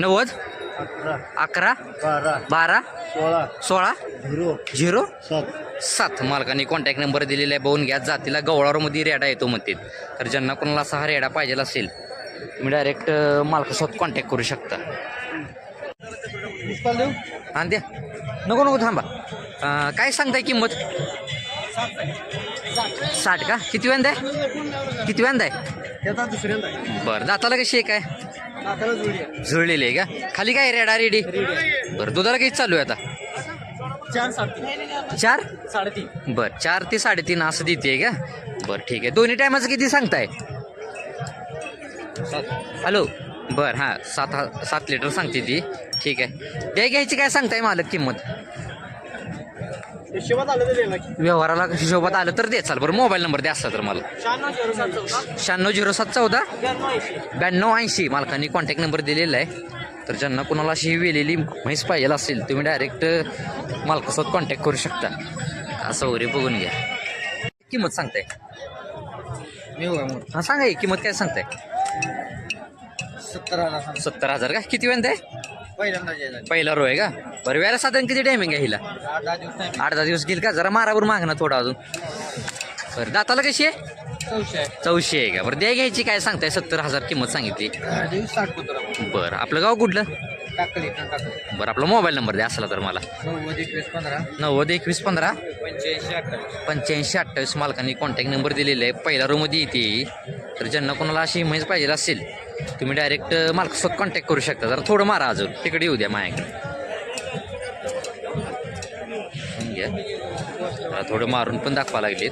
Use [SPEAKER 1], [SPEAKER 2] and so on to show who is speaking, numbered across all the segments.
[SPEAKER 1] नव्वद?
[SPEAKER 2] अकरा. बारा.
[SPEAKER 1] बारा?
[SPEAKER 2] सोळा.
[SPEAKER 1] सोळा?
[SPEAKER 2] झिरो.
[SPEAKER 1] झिरो?
[SPEAKER 2] सात.
[SPEAKER 1] सात. मालकांनी कॉन्टॅक्ट नंबर दिलेला आहे. बघून घ्या. जातीला गवळावरमध्ये रेडा येतो म्हणते तर ज्यांना कोणाला असा हा रेडा पाहिजे असेल तुम्ही डायरेक्ट मालकासोबत कॉन्टॅक्ट करू शकता. आणि द्या. नको नको थांबा. काय सांगताय किंमत? साठ का? किती व्यांदा आहे किती व्यांदा आहे. बरं दाताला कशी आहे काय?
[SPEAKER 2] आहे.
[SPEAKER 1] जुळलेली आहे का? खाली काय रेडा रेडी बरं दुधाला काही चालू आहे आता?
[SPEAKER 2] चार साडेतीन.
[SPEAKER 1] बरं चार ते साडेतीन असं देते का? बरं ठीक आहे. दोन्ही टायमाचं किती सांगताय? हॅलो? बरं हां सात हा सात लिटर सांगते ती. ठीक आहे. द्या घ्यायची काय सांगताय मालक किंमत
[SPEAKER 2] हिशोबात आलं तर द्यायला की.
[SPEAKER 1] व्यवहाराला हिशोबात आलं तर दे चाल बरं. मोबाईल नंबर द्या असला तर मला.
[SPEAKER 2] शहाण्णव झिरो सात चौदा. ब्याण्णव ऐंशी.
[SPEAKER 1] मालकांनी कॉन्टॅक्ट नंबर दिलेला आहे. तर ज्यांना कोणाला अशी वेलेली म्हैस पाहिजे असेल तुम्ही डायरेक्ट मालकासोबत कॉन्टॅक्ट करू शकता. असं वगैरे बघून घ्या. किंमत सांगताय?
[SPEAKER 2] मी हो
[SPEAKER 1] सांगा किंमत काय सांगताय?
[SPEAKER 2] सत्तर हजार.
[SPEAKER 1] सत्तर हजार का? किती वेळ आहे
[SPEAKER 2] पहिल्यांदा
[SPEAKER 1] पहिला रो आहे का? बरं वेळा साधारण किती टायमिंग आहे हिला?
[SPEAKER 2] आठ दहा दिवस नाही
[SPEAKER 1] आठ दहा दिवस घेईल का? जरा मारावर मागणं थोडं अजून. बरं दाताला कशी आहे?
[SPEAKER 2] चौशे आहे.
[SPEAKER 1] चौशे आहे का? बरं द्या घ्यायची काय सांगताय? सत्तर हजार किंमत सांगितली.
[SPEAKER 2] साठ
[SPEAKER 1] बरं आपलं गाव कुठलं?
[SPEAKER 2] टाकली टाकली
[SPEAKER 1] बरं आपला मोबाईल नंबर द्या असला तर मला.
[SPEAKER 2] नव्वद एकवीस पंधरा.
[SPEAKER 1] नव्वद एकवीस पंधरा.
[SPEAKER 2] पंच्याऐंशी अठ्ठावीस.
[SPEAKER 1] पंच्याऐंशी अठ्ठावीस मालकांनी कॉन्टॅक्ट नंबर दिलेला आहे. पहिल्या रूममध्ये येते तर ज्यांना कोणाला अशी इमेज पाहिजे असेल तुम्ही डायरेक्ट मालकासोबत कॉन्टॅक्ट करू शकता. जरा थोडं मारा अजून. तिकडे येऊ द्या माझ्याकडे घ्या थोडं मारून पण दाखवा लागलेत.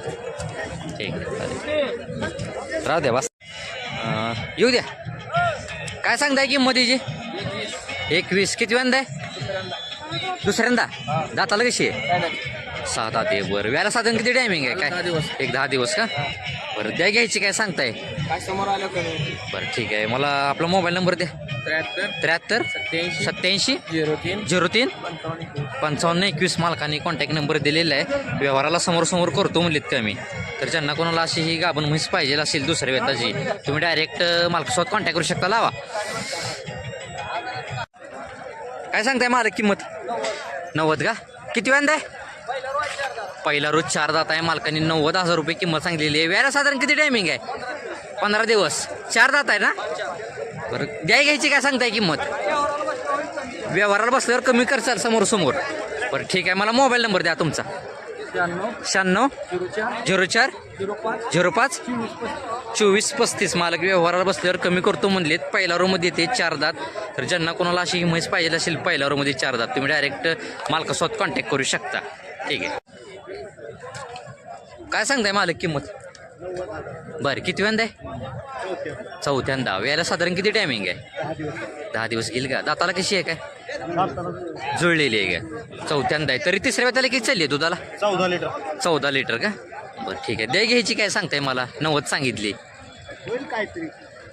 [SPEAKER 1] ठीक आहे चालेल. राहू द्या बस. येऊ द्या. काय सांगताय किंमत याची? एकवीस. किती वेंदा आहे? दुसऱ्यांदा? दाताला कशी आहे? सहा दहा ते बरं. व्याला साधारण किती टायमिंग आहे? काय?
[SPEAKER 2] दिवस.
[SPEAKER 1] एक दहा दिवस का? बरं द्या घ्यायची काय सांगताय?
[SPEAKER 2] काय समोर आलं कमी
[SPEAKER 1] बरं ठीक आहे. मला आपला मोबाईल नंबर द्या.
[SPEAKER 2] त्र्याहत्तर.
[SPEAKER 1] त्र्याहत्तर.
[SPEAKER 2] सत्याऐंशी.
[SPEAKER 1] सत्याऐंशी.
[SPEAKER 2] झिरो तीन.
[SPEAKER 1] झिरो तीन.
[SPEAKER 2] पंचावन्न एकवीस.
[SPEAKER 1] पंचावन्न एकवीस मालकांनी कॉन्टॅक्ट नंबर दिलेला आहे. व्यवहाराला समोर समोर करतो म्हणलीत कमी. तर ज्यांना कोणाला अशी ही गाभण म्हैस पाहिजे असेल दुसऱ्या वेताची तुम्ही डायरेक्ट मालकासोबत कॉन्टॅक्ट करू शकता. लावा. काय सांगताय मालक किंमत? नव्वद का? किती वेंदा आहे? पहिला रोज चार दात आहे. मालकांनी नव्वद हजार रुपये किंमत सांगितलेली आहे. व्याला साधारण किती टायमिंग आहे? पंधरा दिवस. चार दात आहे ना? बरं. द्याय घ्यायची काय सांगताय किंमत? व्यवहाराला बसल्यावर कमी करचाल समोर समोर. बरं ठीक आहे. मला मोबाईल नंबर द्या तुमचा.
[SPEAKER 2] शहाण्णव झिरो चार
[SPEAKER 1] झिरो
[SPEAKER 2] पाच चोवीस पस्तीस.
[SPEAKER 1] मालक व्यवहाराला बसल्यावर कमी करतो म्हणलेत. पहिल्या रोमध्ये येते चार दात. तर ज्यांना कोणाला अशी म्हैस पाहिजे असेल पहिल्या रोमध्ये चार दात. तुम्ही डायरेक्ट मालकासोबत कॉन्टॅक्ट करू शकता. ठीक आहे. काय सांगताय मालक किंमत? बरं किती वेंदा आहे? चौथ्यांदा. यायला साधारण किती टायमिंग आहे?
[SPEAKER 2] दहा दिवस.
[SPEAKER 1] गेल का? दाताला कशी आहे काय? जुळलेली आहे का? चौथ्यांदा आहे. तरी तिसऱ्या वेताला किती चालली आहे दुधाला?
[SPEAKER 2] चौदा लिटर.
[SPEAKER 1] चौदा लिटर का? बरं ठीक आहे. द्या घ्यायची काय सांगताय मला? नव्वद सांगितली.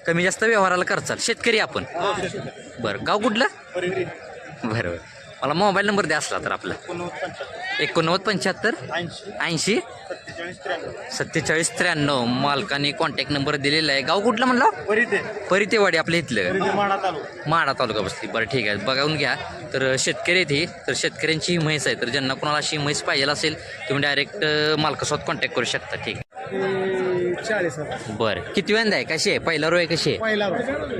[SPEAKER 1] कमी जास्त व्यवहाराला करचाल. शेतकरी आपण. बरं गाव कुठलं?
[SPEAKER 2] परिग्री
[SPEAKER 1] बरं बरं. मला मोबाईल नंबर द्या असला तर आपला. एकोणनव्वद पंच्याहत्तर.
[SPEAKER 2] ऐंशी. सत्तेचाळीस त्र्याण्णव.
[SPEAKER 1] मालकाने कॉन्टॅक्ट नंबर दिलेला आहे. गाव कुठलं म्हणलं?
[SPEAKER 2] परिते.
[SPEAKER 1] परितेवाडी आपल्या इथलं.
[SPEAKER 2] माडा तालुका.
[SPEAKER 1] बसली. बरं ठीक आहे. बघावून घ्या. तर शेतकरी आहेत हे. तर शेतकऱ्यांची ही म्हैस आहे. तर ज्यांना कोणाला अशी म्हैस पाहिजे असेल तुम्ही डायरेक्ट मालकासोबत कॉन्टॅक्ट करू शकता. ठीक आहे.
[SPEAKER 2] चाळीस हजार.
[SPEAKER 1] बरं. किती आहे? कशी आहे? पहिला रो आहे कशी आहे?
[SPEAKER 2] पहिला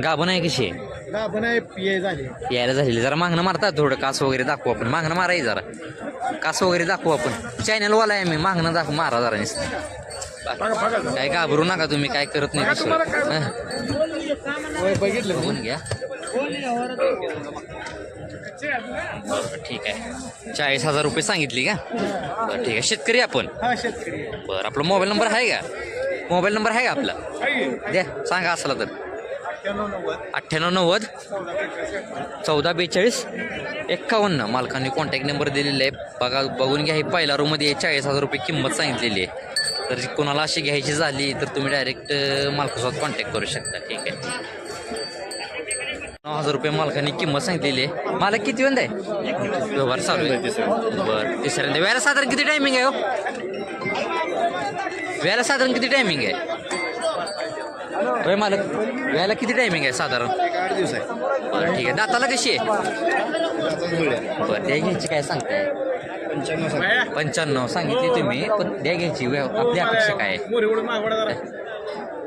[SPEAKER 1] गाभण आहे कशी आहे?
[SPEAKER 2] गाभण आहे पीए झाली.
[SPEAKER 1] यायला झालेली. जरा मागणं मारतात थोडं. कास वगैरे दाखवू आपण. मागणं मारायची जरा. कास वगैरे दाखवू आपण. चॅनलवाला आहे मी. मागणं दाखवू मारा जरा नुसतं. काय घाबरू नका तुम्ही. काय करत नाही दुसरं. हं,
[SPEAKER 2] बघितलं.
[SPEAKER 1] बघून घ्या. ठीक आहे. चाळीस हजार रुपये सांगितली का? बरं ठीक आहे. शेतकरी आपण.
[SPEAKER 2] हा शेतकरी.
[SPEAKER 1] बरं आपला मोबाईल नंबर आहे का? मोबाईल नंबर आहे का आपला? द्या सांगा असला तर.
[SPEAKER 2] अठ्ठ्याण्णव नव्वद
[SPEAKER 1] चौदा बेचाळीस एक्कावन्न. मालकांनी कॉन्टॅक्ट नंबर दिलेला आहे बघा बघून घ्या हे पहिला रूममध्ये चाळीस हजार रुपये किंमत सांगितलेली आहे. तर जी कोणाला अशी घ्यायची झाली तर तुम्ही डायरेक्ट मालकासोबत कॉन्टॅक्ट करू शकता. ठीक आहे. नऊ हजार रुपये मालकाने किंमत सांगितलेली आहे. मालक किती वेंदा आहे? व्यवहार चालू आहे. बरं तिसऱ्यांदा. व्यायला साधारण किती टायमिंग आहे हो? वेळेला साधारण किती टायमिंग आहे? होय मालक वेळेला किती टायमिंग आहे साधारण?
[SPEAKER 2] आठ दिवस आहे
[SPEAKER 1] बरं ठीक आहे. दाताला कशी आहे? बरं द्या घ्यायची काय सांगताय? पंच्याण्णव सांगितली तुम्ही पण द्या घ्यायची. आपली अपेक्षा काय आहे?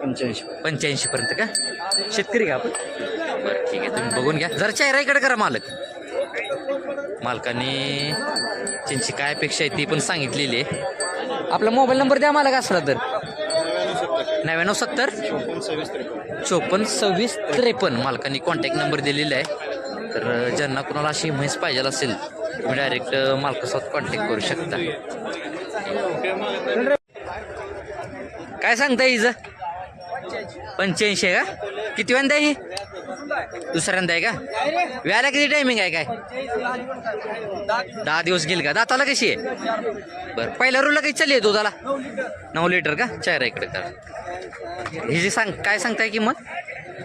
[SPEAKER 2] पंच्याऐंशी
[SPEAKER 1] पंच्याऐंशी पर्यंत का? शेतकरी का आपण? बरं ठीक आहे. तुम्ही बघून घ्या. जरा चेहरा इकडे करा मालक. मालकाने त्यांची काय अपेक्षा आहे ती पण सांगितलेली आहे. आपला मोबाईल नंबर द्या मला का असला तर. नव्याण्णव सत्तर. चोपन्न सव्वीस त्रेपन्न. मालकाने कॉन्टॅक्ट नंबर दिलेला आहे. तर ज्यांना कुणाला अशी म्हैस पाहिजे असेल तुम्ही डायरेक्ट मालकासोबत कॉन्टॅक्ट करू शकता. काय सांगता हिज पंच्याऐंशी आहे का? किती वेळा आहे ही? दुसऱ्यांदा आहे का? व्यायला किती टायमिंग आहे काय? दहा दिवस गेल का? दाताला कशी आहे? बरं पहिल्या रूला काही चालली आहे दुधाला? नऊ लिटर का? चार इकडे तर हे जे सांग काय सांगताय किंमत?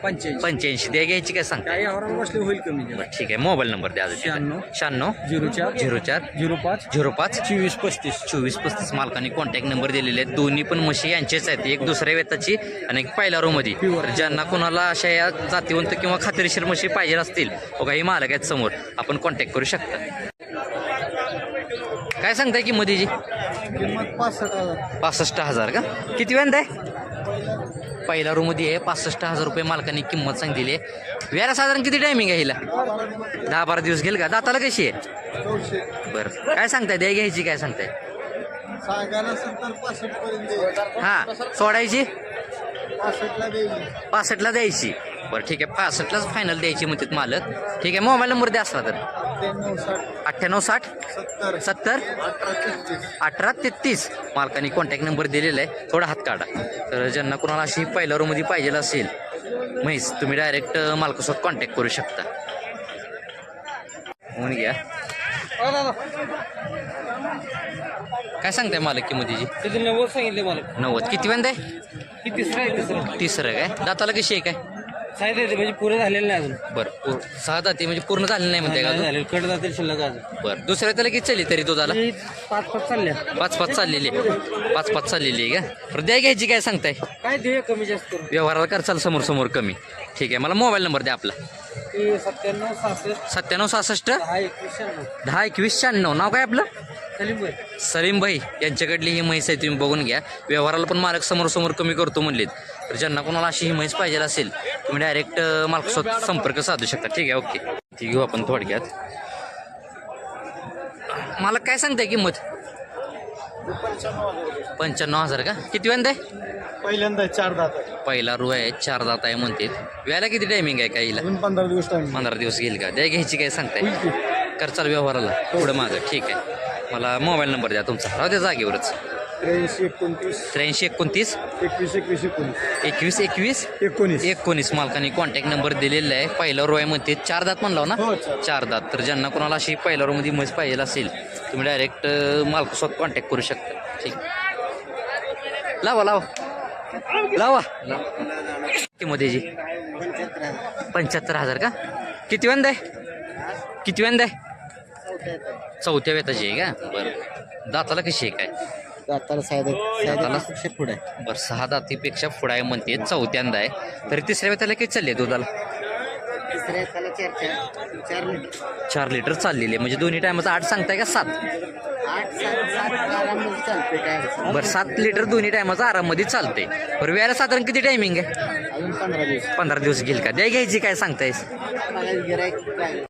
[SPEAKER 2] पंच्याऐंशी.
[SPEAKER 1] पंच्याऐंशी. द्या घ्यायची काय सांगताय
[SPEAKER 2] काही बसले होईल कमी
[SPEAKER 1] बरं ठीक आहे. मोबाईल नंबर द्या अजून.
[SPEAKER 2] शहाण्णव.
[SPEAKER 1] शहाण्णव.
[SPEAKER 2] झिरो चार.
[SPEAKER 1] झिरो चार.
[SPEAKER 2] झिरो पाच.
[SPEAKER 1] झिरो पाच.
[SPEAKER 2] चोवीस पस्तीस.
[SPEAKER 1] चोवीस पस्तीस मालकांनी कॉन्टॅक्ट नंबर दिलेले आहेत. दोन्ही पण म्हशी यांचेच आहेत. एक दुसऱ्या वेताची आणि एक पहिल्या रोमध्ये तर ज्यांना कोणाला अशा या जातीवंत किंवा खात्रीशीर म्हशी पाहिजे असतील व काही मालक आहेत समोर. आपण कॉन्टॅक्ट करू शकता. काय सांगताय की मधीची
[SPEAKER 2] किंमत पासष्ट हजार.
[SPEAKER 1] पासष्ट हजार का? किती वेंदा आहे? पहिल्या रूममध्ये आहे. पासष्ट हजार रुपये मालकांनी किंमत सांगितली आहे. वेळा साधारण किती टायमिंग आहे हिला? दहा बारा दिवस गेल का? दाताला कशी आहे? बरं. काय सांगताय? द्या घ्यायची काय सांगताय? हां. सोडायची?
[SPEAKER 2] पासष्टला द्यायची.
[SPEAKER 1] पासष्टला द्यायची. बरं ठीक आहे. पासष्टलाच फायनल द्यायची म्हणतात मालक. ठीक आहे. मोबाईल नंबर द्या असला तर.
[SPEAKER 2] अठ्ठ्याण्णव साठ.
[SPEAKER 1] अठ्ठ्याण्णव साठ?
[SPEAKER 2] सत्तर.
[SPEAKER 1] सत्तर?
[SPEAKER 2] अठरा
[SPEAKER 1] तेहतीस. मालकाने कॉन्टॅक्ट नंबर दिलेला आहे. थोडा हात काढा. तर ज्यांना कोणाला अशी पहिल्या रूममध्ये पाहिजे असेल म्हैस तुम्ही डायरेक्ट मालकासोबत कॉन्टॅक्ट करू शकता. म्हणून घ्या. काय सांगताय मालक किंमतीची
[SPEAKER 2] त्याचे नव्वद सांगितले मला
[SPEAKER 1] नव्वद. किती वेंदा? आहे
[SPEAKER 2] तिसरा? आहे
[SPEAKER 1] काय? दाताला कशी आहे काय?
[SPEAKER 2] साईड येते म्हणजे पुरे झालेलं नाही अजून.
[SPEAKER 1] बरं पूर- सहा दाती म्हणजे पूर्ण झालेलं नाही म्हणते का
[SPEAKER 2] नाही
[SPEAKER 1] अजून?
[SPEAKER 2] झालेलं. कट जातील शिल्लक अजून.
[SPEAKER 1] बरं दुसऱ्या त्याला किती चालली तरी तो झाला
[SPEAKER 2] ही पाच पाच चालल्या
[SPEAKER 1] पाच पाच चाललेली आहे. पाच पाच चाललेली आहे का? बरं द्या घ्यायची काय सांगताय?
[SPEAKER 2] काय देऊया कमी जास्त करून
[SPEAKER 1] व्यवहाराला करचाल समोर समोर कमी. ठीक आहे मला मोबाईल नंबर द्या आपला.
[SPEAKER 2] ती सत्त्याण्णव सहासष्ट.
[SPEAKER 1] सत्त्याण्णव सहासष्ट?
[SPEAKER 2] दहा एकवीस शहाण्णव.
[SPEAKER 1] दहा एकवीस शहाण्णव. नाव काय आपलं?
[SPEAKER 2] सलीम भाई
[SPEAKER 1] सलीम भाई यांच्याकडली ही म्हैस आहे तुम्ही बघून घ्या. व्यवहाराला पण मालक समोर समोर कमी करतो म्हणलेत. तर ज्यांना कोणाला अशी ही म्हैस पाहिजे असेल तुम्ही डायरेक्ट मालकासोबत संपर्क साधू शकता. ठीक आहे ओके. ती घेऊ आपण थोडक्यात. मला काय सांगताय किंमत? पंच्याण्णव हजार का? किती वेंदा आहे?
[SPEAKER 2] पहिल्यांदा चार दात आहे.
[SPEAKER 1] पहिला रू आहे चार दात आहे म्हणते. व्याला किती टायमिंग आहे काहीला
[SPEAKER 2] अजून पंधरा दिवस टाइम
[SPEAKER 1] पंधरा दिवस घेईल का? द्या घ्यायची काय सांगताय? करचाल व्यवहाराला पुढं मागं. ठीक आहे. मला मोबाईल नंबर द्या तुमचा. राहू द्या जागेवरच.
[SPEAKER 2] त्र्याऐंशी एकोणतीस.
[SPEAKER 1] त्र्याऐंशी एकोणतीस?
[SPEAKER 2] एकवीस एकवीस एकोणीस.
[SPEAKER 1] एकवीस एकवीस?
[SPEAKER 2] एकोणीस.
[SPEAKER 1] एकोणीस. मालकाने कॉन्टॅक्ट नंबर दिलेला आहे. पहिला रो आहे म्हणते चार दात म्हणला ना?
[SPEAKER 2] हो, चार.
[SPEAKER 1] दात. तर ज्यांना कोणाला अशी पहिल्या रोमध्ये म्हैस पाहिजे असेल तुम्ही डायरेक्ट मालकासोबत कॉन्टॅक्ट करू शकता. ठीक. लावा लावा. लावा. किंमत जी पंच्याहत्तर हजार. का? किती वेंदा आहे? किती वेंदा आहे? चौथ्या वेताची आहे का? बरं. दाताला कशी आहे काय?
[SPEAKER 2] दाताला साहेब
[SPEAKER 1] दाताला?
[SPEAKER 2] पुढे. आहे
[SPEAKER 1] बरं सहा दातीपेक्षा पुढं आहे म्हणते. चौथ्यांदा आहे. तरी तिसऱ्या वेताला किती चालली दुधाला?
[SPEAKER 2] तिसऱ्या त्याला चार चार चार लिटर.
[SPEAKER 1] चार लिटर चाललेली आहे. म्हणजे दोन्ही टायमाचं आठ सांगताय का सात?
[SPEAKER 2] आठ सात सात आरामध्ये चालते काय
[SPEAKER 1] बरं सात लिटर दोन्ही टायमाचं आराममध्ये चालते बरं वेळेला साधारण किती टायमिंग आहे?
[SPEAKER 2] अजून पंधरा दिवस.
[SPEAKER 1] पंधरा दिवस घेईल का? द्या घ्यायची काय सांगतायस?
[SPEAKER 2] मला गिरायक काय